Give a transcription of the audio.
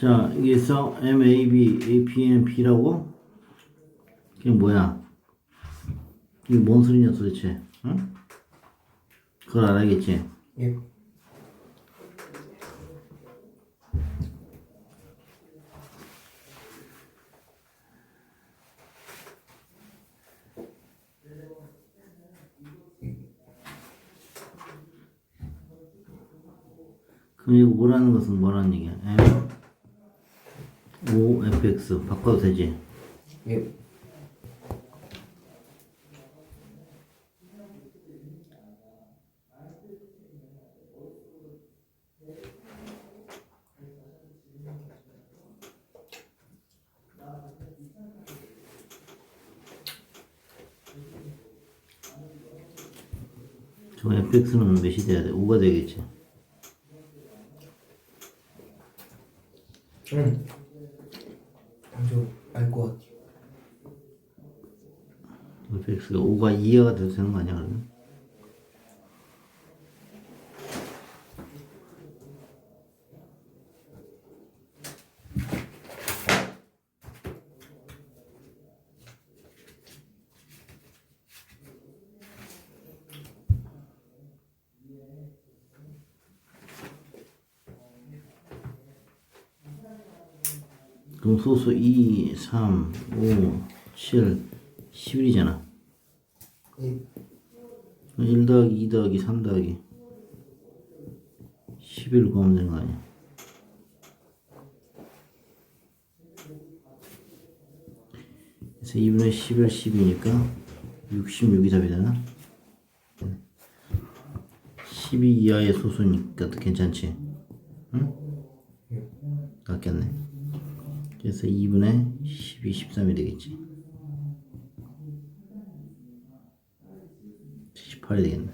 자, 이게 서 MAB, APMP라고? 이게 뭐야? 이게 뭔 소리냐, 도대체? 응? 그걸 알아야겠지? 예. 그럼 이거 뭐라는 것은 뭐라는 얘기야? 5 fx 바꿔도 되지? 예. 저 fx는 몇이 돼야 돼? 5가 되겠지? 응. FX가 5가 2가 돼도 되는 거 아니야 그러면? 소수 2, 3, 5, 7, 11이잖아. 예. 1 더하기 2 더하기 3 더하기 11 구하면 되는 거 아니야? 그래서 2분의 11, 10이니까 66이 답이 되나? 12 이하의 소수니까 또 괜찮지? 응? 낫겠네. 그래서 2분의 12, 13이 되겠지. 78이 되겠네.